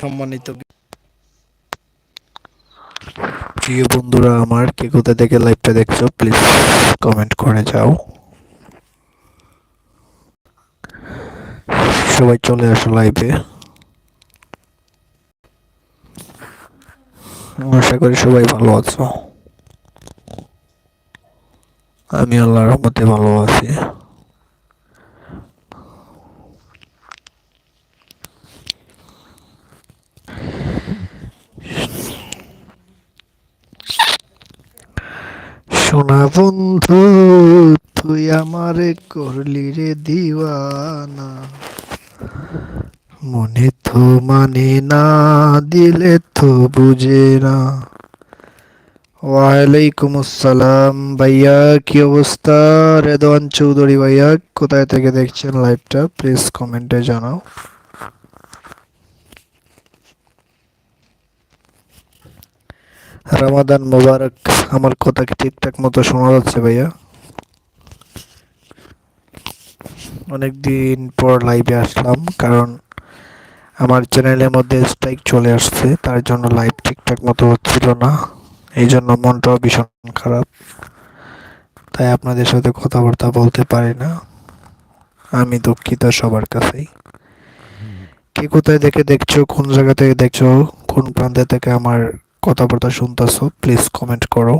সম্মানিত প্রিয় বন্ধুরা, আমার কে কোথা থেকে লাইভটা দেখছ প্লিজ কমেন্ট করে যাও। সবাই চলে আসো লাইভে আশা করি সবাই ভালো আছো। আমি আল্লাহর রহমতে ভালো আছি। সোনা বন্ধু, তুই আমারে করলি রে দিওয়ানা। মনে তো মানে না, দিলে তো বুঝে না। ওয়ালাইকুম আসসালাম ভাইয়া, কি অবস্থা? রেদওয়ান চৌধুরী ভাইয়া, কোথায় থেকে দেখছেন লাইভটা প্লিজ কমেন্টে জানাও। রামাদান মোবারক আমার কথা কি ঠিকঠাক মতো শোনা যাচ্ছে ভাইয়া? অনেক দিন পর লাইভে আসলাম কারণ আমার চ্যানেলের মধ্যে স্ট্রাইক চলে আসছে তার জন্য লাইভ ঠিকঠাক মতো হচ্ছিল না এই জন্য মনটাও ভীষণ খারাপ। তাই আপনাদের সাথে কথাবার্তা বলতে পারি না। আমি দুঃখিত সবার কাছেই। কে কোথায় দেখে দেখছ কোন জায়গা থেকে দেখছ কোন প্রান্তে থেকে আমার কথাবার্তা শুনতেছো প্লিজ কমেন্ট করো।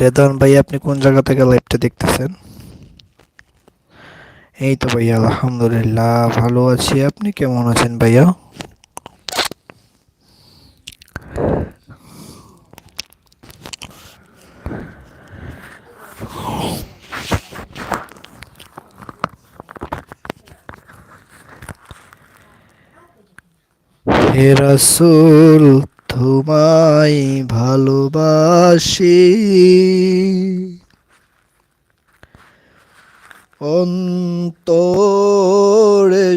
রেদন ভাই, আপনি কোন জায়গা থেকে লাইভটা দেখতেছেন? এই তো ভাইয়া, আলহামদুলিল্লাহ, ভালো আছি। আপনি কেমন আছেন ভাইয়া? হে রাসূল তোমায় ভালোবাসি। অন্তরে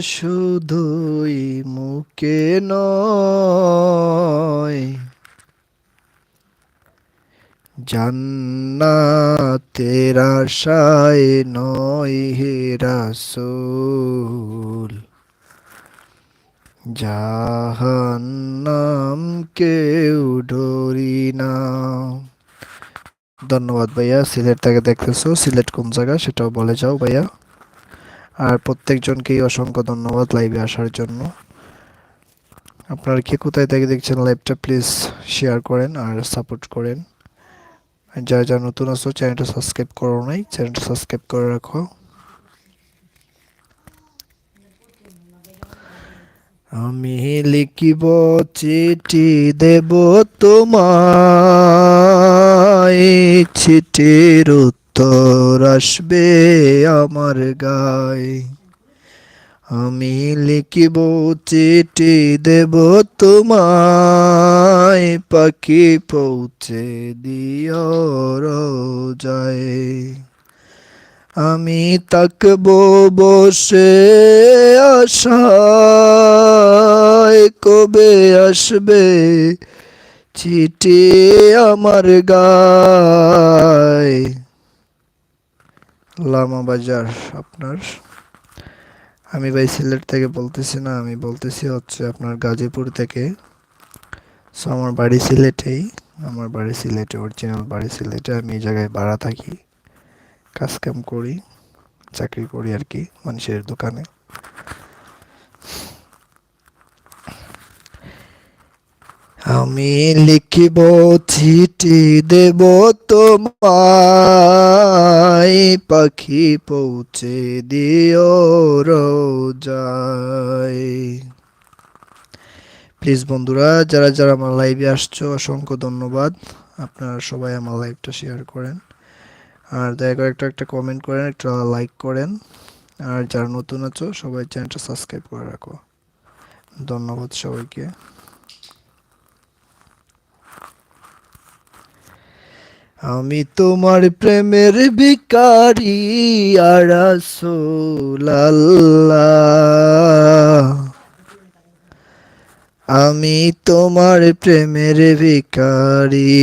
শুধুই মুখে নয় জান্নাতের আশায় নয় হে রাসূল। জাহান্নাম কেউ ডরি না। ধন্যবাদ ভাইয়া সিলেট থেকে দেখতেছো, সিলেট কোন জায়গা সেটাও বলে যাও ভাইয়া। আর প্রত্যেকজনকেই অসংখ্য ধন্যবাদ লাইভে আসার জন্য। আপনারা কে কোথায় থেকে দেখছেন লাইভটা প্লিজ শেয়ার করেন আর সাপোর্ট করেন। যারা যারা নতুন আছো, চ্যানেলটা সাবস্ক্রাইব করো নাই, চ্যানেলটা সাবস্ক্রাইব করে রাখো। আমি লিখিব চিঠি দেব তোমায়। চিঠির উত্তর আসবে আমার গায়ে। আমি লিখিব চিঠি দেব তোমায়। পাখি পৌঁছে দিও যায় আমি তাকব বসে আশায়, কবে আসবে চিঠি আমার গায়? লামা বাজার আপনার। আমি ভাই সিলেট থেকে বলতেছি না, আমি বলতেছি হচ্ছে আপনার গাজীপুর থেকে। সো আমার বাড়ি সিলেটেই, আমার বাড়ি সিলেটে অরিজিনাল বাড়ি সিলেটে আমি এই জায়গায় ভাড়া থাকি। কাজ কাম করি, চাকরি করি আর কি মানুষের দোকানে। আমি লিখিব চিঠি দেব তোমায়, পাখি পৌঁছে দিও রোজায়। প্লিজ বন্ধুরা, যারা যারা আমার লাইভে আসছো, অসংখ্য ধন্যবাদ। আপনারা সবাই আমার লাইভটা শেয়ার করেন। আর দয়া করে একটা একটা কমেন্ট করেন, একটা লাইক করেন। আর যারা নতুন আছো, সবাই চ্যানেলটা সাবস্ক্রাইব করে রাখো। ধন্যবাদ সবাইকে। আমি তোমার প্রেমের ভিকারি আর আমি তোমার প্রেমের ভিকারি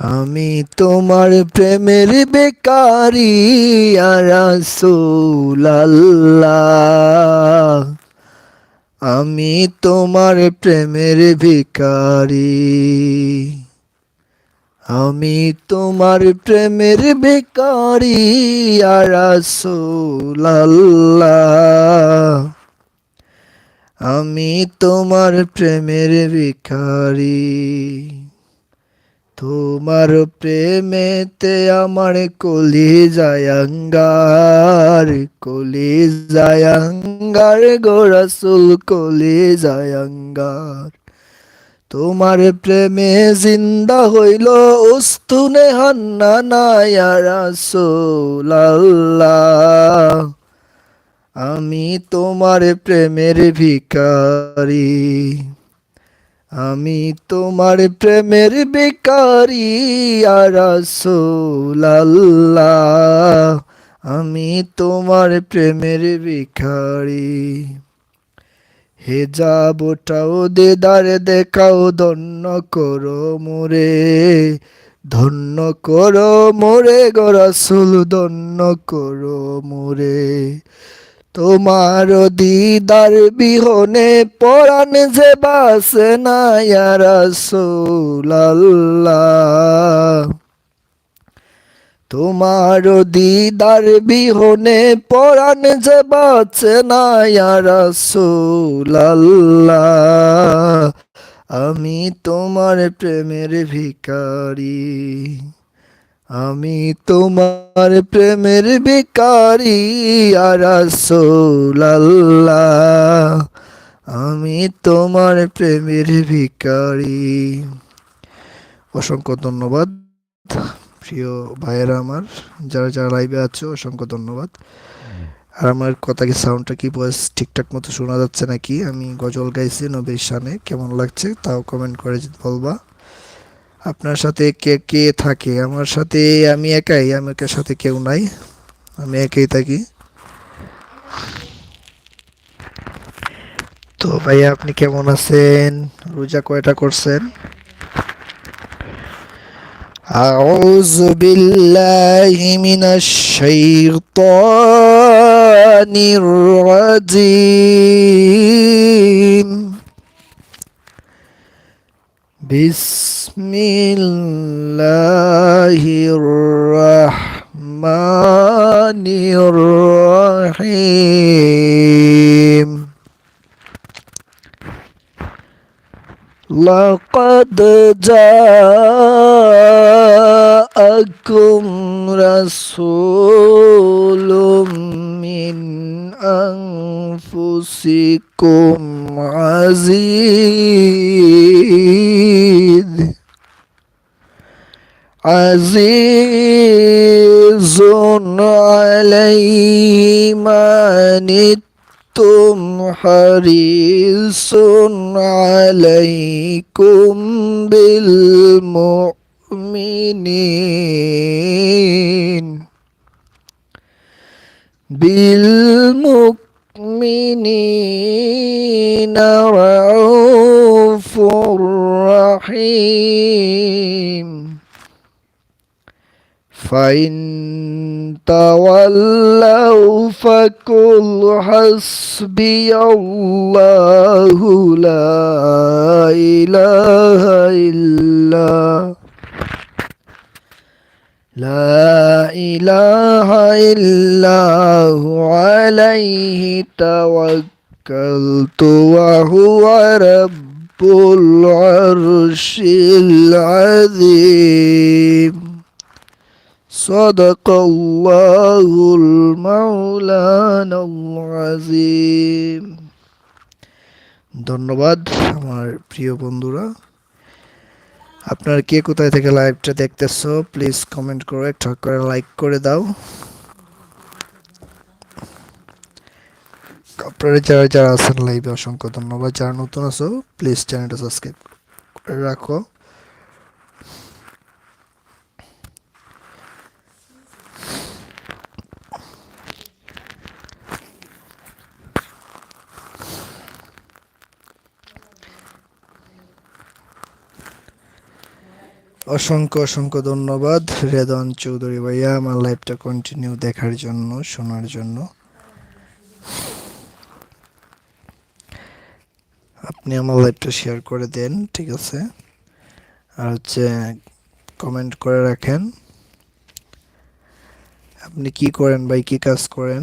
আমি তোমার প্রেমের বেকারি রাসূলুল্লাহ। আমি তোমার প্রেমের ভিকারি আমি তোমার প্রেমের বেকারি রাসূলুল্লাহ। আমি তোমার প্রেমের ভিখারি। তোমার প্রেমেতে আমার কলি জায়াঙ্গার কলি জায়াঙ্গার গোরাসুল কলি জায়াঙ্গার তোমার প্রেমে জিন্দা হইল উস্তুনে হান্না নায়া রাসূলুল্লাহ আমি তোমার প্রেমের ভিকারি আমি তোমার প্রেমের বেকারি রাসূলুল্লাহ। আমি তোমার প্রেমের ভিখারি। হে যাবটাও দেদার দেখাও, ধন্য করো মোরে, ধন্য করো মোরে গো রাসূল, ধন্য করো মোরে। তোমার দিদার বিহনে পরাণ যে বাসে না তোমার দিদার বিহনে পরাণ যে বাঁচে না আমি তোমার প্রেমের ভিখারি। আমি তোমার প্রেমের ইয়া রাসূলুল্লাহ। আমি তোমার প্রেমের ভিকারি অসংখ্য ধন্যবাদ, প্রিয় ভাইয়েরা আমার। যারা যারা লাইভে আছো, অসংখ্য ধন্যবাদ। আর আমার কথা কি সাউন্ডটা কি বয়স ঠিকঠাক মতো শোনা যাচ্ছে নাকি? আমি গজল গাইছি নবীর শানে, কেমন লাগছে তাও কমেন্ট করে বলবা। আপনার সাথে কে কে থাকে আমার সাথে আমি একাই আমার সাথে কেউ নাই আমি একাই থাকি তো ভাইয়া আপনি কেমন আছেন রোজা কয়টা করছেন أعوذ بالله من الشيطان الرجيم بسم الله الرحمن الرحيم. لقد جاءكم رسول من أنفسكم عزيز. عزيز عليه ما عنتم حريص عليكم بالمؤمنين بالمؤمنين رعوف رحيم فإن تولوا فقل حسبي الله لا إله إلا لا إله إلا هو عليه توكلت وهو رب العرش العظيم صدق الله المولانا العظيم ধন্যবাদ আমার প্রিয় বন্ধুরা আপনার কে কোথায় থেকে লাইভটা দেখতেছো প্লিজ কমেন্ট করে ঠক করে লাইক করে দাও আপনারা যারা যারা আছেন লাইভে অসংখ্য ধন্যবাদ যারা নতুন আছো প্লিজ চ্যানেলটা সাবস্ক্রাইব করে রাখো অসংখ্য অসংখ্য ধন্যবাদ রেদন চৌধুরী ভাইয়া আমার লাইভটা কন্টিনিউ দেখার জন্য, শোনার জন্য। আপনি আমার লাইভটা শেয়ার করে দেন, ঠিক আছে? আর হচ্ছে কমেন্ট করে রাখেন। আপনি কি করেন ভাই? কি কাজ করেন?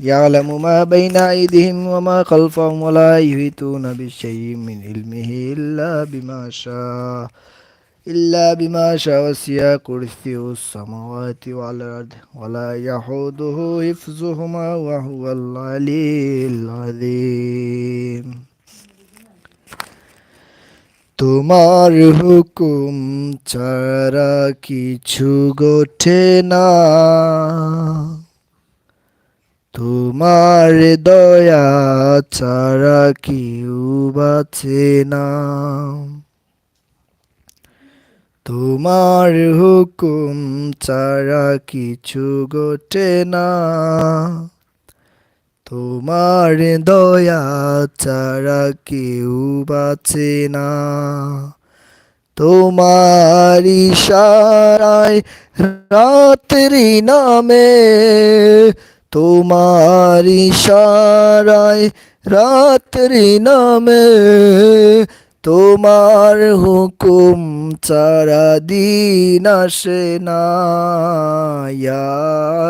يعلم ما بين أيديهم وما خلفهم ولا يحيطون بشيء من علمه إلا بما شاء إلا بما شاء وسع كرسيه السماوات والأرض ولا يحوده حفظهما وهو العلي العظيم তোমার হুকুম ছাড়া কিছু গোঠে না তোমার দয়া ছাড়া কেউ বাঁচে না। তোমার হুকুম ছাড়া কিছু গোটে না। তোমার দয়া ছাড়া কেউ বাঁচে না। তোমার ইশারায় রাত্রি নামে তোমার ইশারায় রাত্রি নামে তোমার হুকুম চারা দিন আসে না।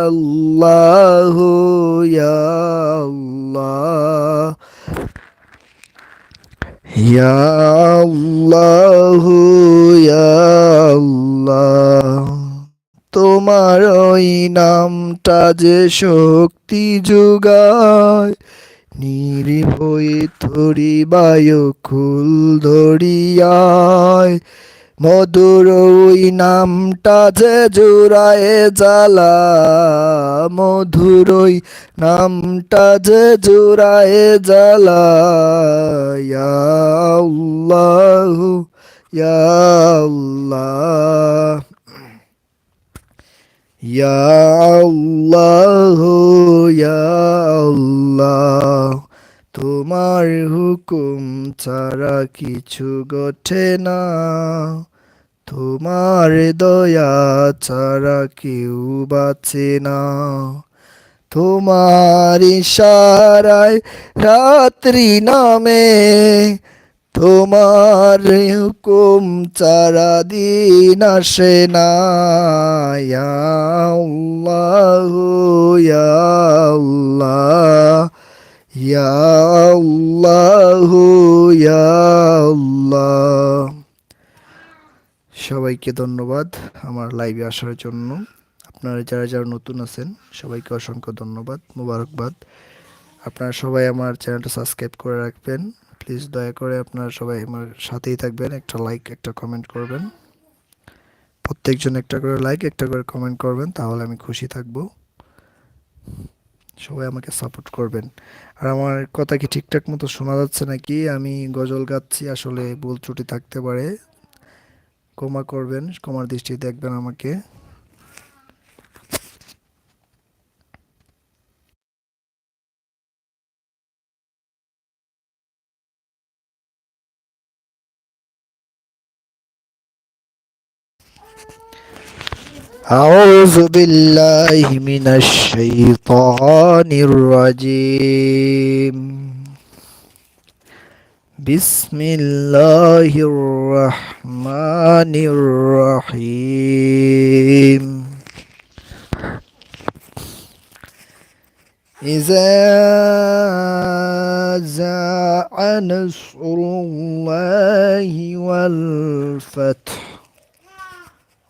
আল্লাহ আল্লাহ। আল্লাহ। তোমার ওই নামটা যে শক্তি যোগায়, নির্ভয়ে থরি বায়ু খুল ধরিয়ায়। মধুর ওই নামটা যে জোড়ায় জ্বালা, মধুর ওই নামটা যে জোড়ায় জ্বালা। ইয়া ইয়া ইয়া আল্লাহ তোমার হুকুম ছাড়া কিছু গঠে না। তোমার দয়া ছাড়া কেউ বাঁচে না। তোমার ইশারায় রাত্রি নামে তোমার হুকুম চারা দিন আসে না। আল্লাহ। সবাইকে ধন্যবাদ আমার লাইভে আসার জন্য। আপনারা যারা যারা নতুন আছেন, সবাইকে অসংখ্য ধন্যবাদ, মুবারকবাদ। আপনারা সবাই আমার চ্যানেলটা সাবস্ক্রাইব করে রাখবেন। প্লিজ দয়া করে আপনারা সবাই আমার সাথেই থাকবেন, একটা লাইক একটা কমেন্ট করবেন। প্রত্যেকজন একটা করে লাইক একটা করে কমেন্ট করবেন, তাহলে আমি খুশি থাকব। সবাই আমাকে সাপোর্ট করবেন। আর আমার কথা কি ঠিকঠাক মতো শোনা যাচ্ছে নাকি? আমি গজল গাচ্ছি, আসলে ভুল ত্রুটি থাকতে পারে। ক্ষমা করবেন, ক্ষমার দৃষ্টি দেখবেন আমাকে। أعوذ بالله من الشيطان الرجيم. بسم الله الرحمن الرحيم. إذا جاء نصر الله والفتح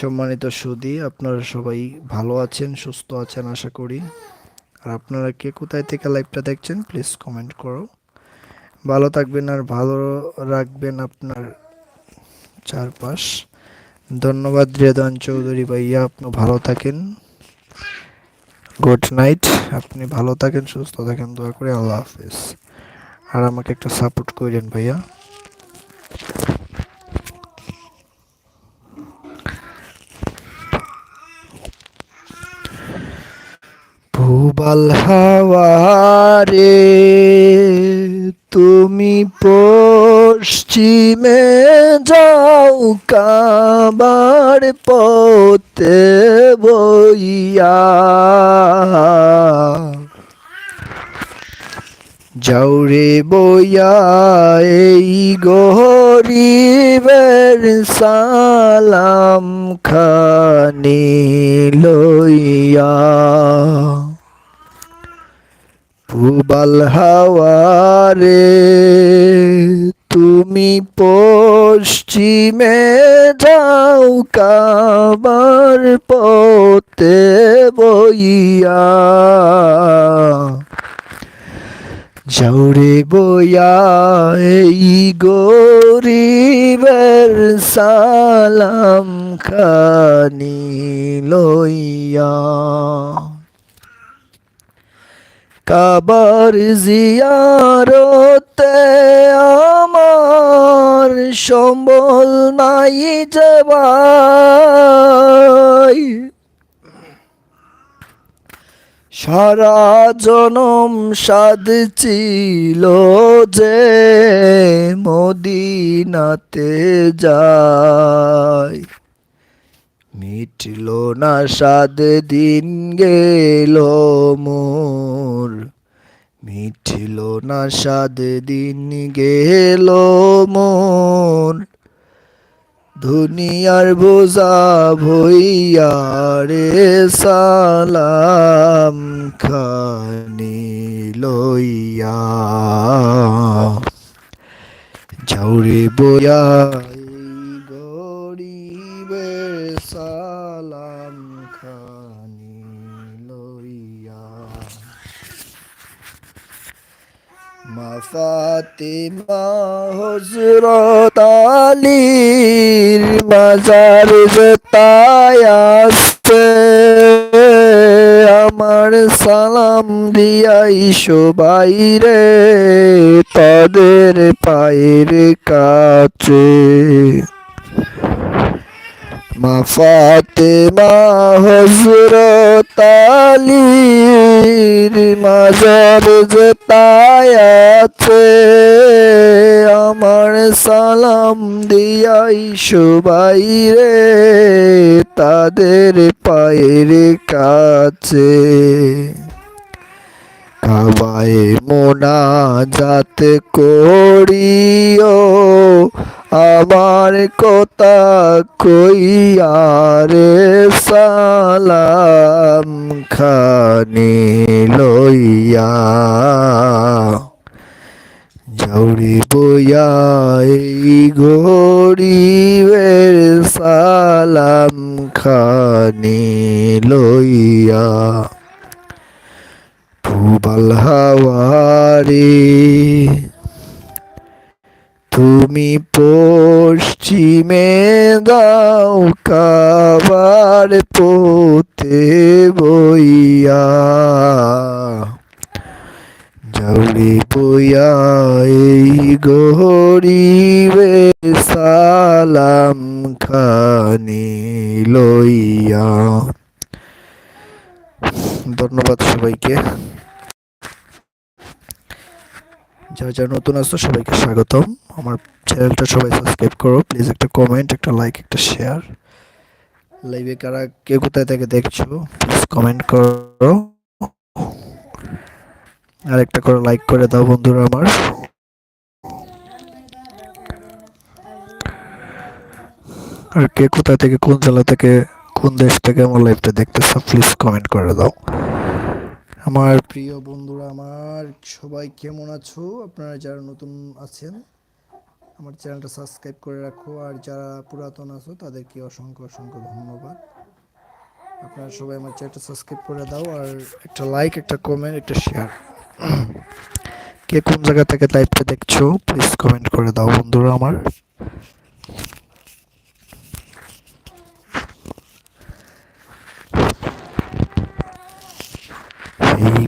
সম্মানিত সুদী, আপনারা সবাই ভালো আছেন, সুস্থ আছেন, আশা করি। আর আপনারা কে কোথায় থেকে লাইভটা দেখছেন প্লিজ কমেন্ট করো। ভালো থাকবেন আর ভালো রাখবেন আপনার চারপাশ। ধন্যবাদ রেদান চৌধুরী ভাইয়া, আপনি ভালো থাকেন। গুড নাইট, আপনি ভালো থাকেন, সুস্থ থাকেন, দোয়া করে, আল্লাহ হাফেজ। আর আমাকে একটু সাপোর্ট করেন ভাইয়া। ভুবাল হাওয়ারে, তুমি পশ্চিমে যাও, কাবার পথে বইয়া। যাওরে বইয়া, এই গরিবের সালাম খানি লইয়া। পুবাল হাওয়ারে, তুমি পশ্চিমে যাও কাবার পথে বইয়া। যাওরে বইয়া, এই গরিবের সালাম খানি লইয়া। কাবার জিয়ারতে আমার সম্বল নাই যে সারা জনম সাদ ছিল যে মদিনাতে যায়। মিটল না সাদ দিন গেল মোর। মিটল না সাদ দিন গেল মোর। দুনিয়ার বোঝা ভইয়া রে সালাম খানি লইয়া। যাওরে বইয়া ফাতিমা হজরত আলীর মাজার জতায় আসছে আমার সালাম দিয়াই সবাই রে তাদের পায়ের কাছে। মা ফাতেমা হজরত আলীর মাজার যেতায় আছে। আমার সালাম দিয়াই সবাই রে, তাদের পায়ের কাছে। কাবায় মোনাজাত করিও আমার কথা কইয়ারে সালাম খানি লইয়া। যাউরি বইয়া এই গরিবের সালাম খানি লইয়া। পুবাল হাওয়ারে তুমি পশ্চিমে দাও কাবার পোতে বইয়া। যাউরি বইয়া এই গরিবে সালাম খানি লইয়া। ধন্যবাদ সবাইকে। যারা যারা নতুন আসতো সবাইকে স্বাগতম। আমার চ্যানেলটা সবাই সাবস্ক্রাইব করো। প্লিজ একটা কমেন্ট একটা লাইক একটা শেয়ার লাইভে কারা, কে কোথায় থেকে দেখছ প্লিজ কমেন্ট করো। আর একটা করে লাইক করে দাও বন্ধুরা আমার। আর কে কোথা থেকে, কোন জেলা থেকে, কোন দেশ থেকে আমার লাইভটা দেখতেছো প্লিজ কমেন্ট করে দাও। আমার প্রিয় বন্ধুরা, আমার সবাই কেমন আছো? আপনারা যারা নতুন আছেন, আমার চ্যানেলটা সাবস্ক্রাইব করে রাখো। আর যারা পুরাতন আছো, তাদেরকে অসংখ্য অসংখ্য ধন্যবাদ। আপনারা সবাই আমার চ্যানেলটা সাবস্ক্রাইব করে দাও আর একটা লাইক একটা কমেন্ট একটা শেয়ার কে কোন জায়গা থেকে লাইভটা দেখছ প্লিজ কমেন্ট করে দাও বন্ধুরা আমার এই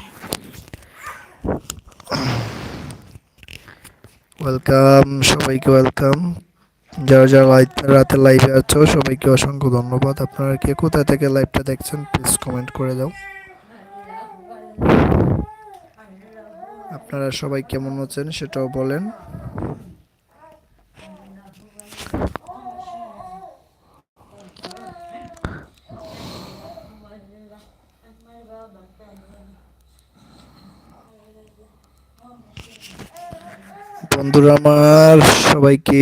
ওয়েলকাম সবাইকে ওয়েলকাম যারা যারা রাতে লাইভে আছো, সবাইকে অসংখ্য ধন্যবাদ। আপনারা কে কোথা থেকে লাইভটা দেখছেন প্লিজ কমেন্ট করে দাও। আপনারা সবাই কেমন আছেন সেটাও বলেন। বন্ধুরা, আমার সবাইকে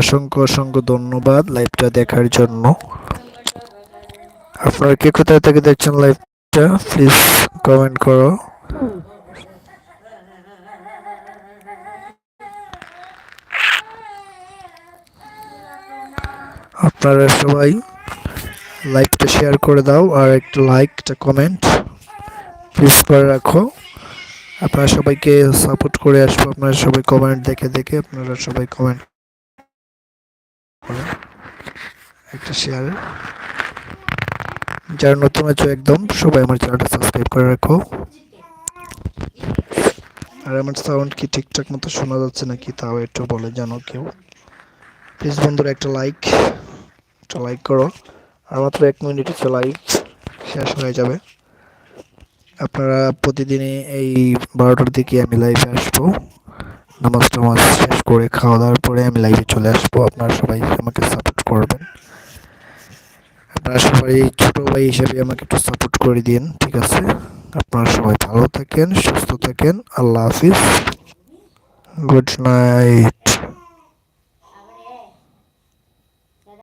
অসংখ্য অসংখ্য ধন্যবাদ লাইভটা দেখার জন্য। আপনারা কে কোথায় থেকে দেখছেন লাইভটা প্লিজ কমেন্ট করো। আপনারা সবাই লাইভটা শেয়ার করে দাও আর একটা লাইক একটা কমেন্ট প্লিজ করে রাখো। আপনারা সবাইকে সাপোর্ট করে আসব, আপনারা সবাই কমেন্ট দেখে দেখে, আপনারা সবাই কমেন্ট একটা শেয়ার যারা নতুন আছো একদম, সবাই আমার চ্যানেলটা সাবস্ক্রাইব করে রাখো। আর আমার সাউন্ড কি ঠিকঠাক মতো শোনা যাচ্ছে নাকি তাও একটু বলে জানো কেউ। প্লিজ বন্ধুরা একটা লাইক একটা লাইক করো। আর মাত্র এক মিনিট হচ্ছে লাইভ শেষ হয়ে যাবে। আপনারা প্রতিদিনই এই বারোটার দিকে আমি লাইভে আসব। নামাজ টামাজ শেষ করে খাওয়া দাওয়ার পরে আমি লাইভে চলে আসব। আপনারা সবাই আমাকে সাপোর্ট করবেন। আপনারা সবাই ছোটো ভাই হিসেবে আমাকে একটু সাপোর্ট করে দিন, ঠিক আছে? আপনারা সবাই ভালো থাকেন, সুস্থ থাকেন। আল্লাহ হাফিজ। Good night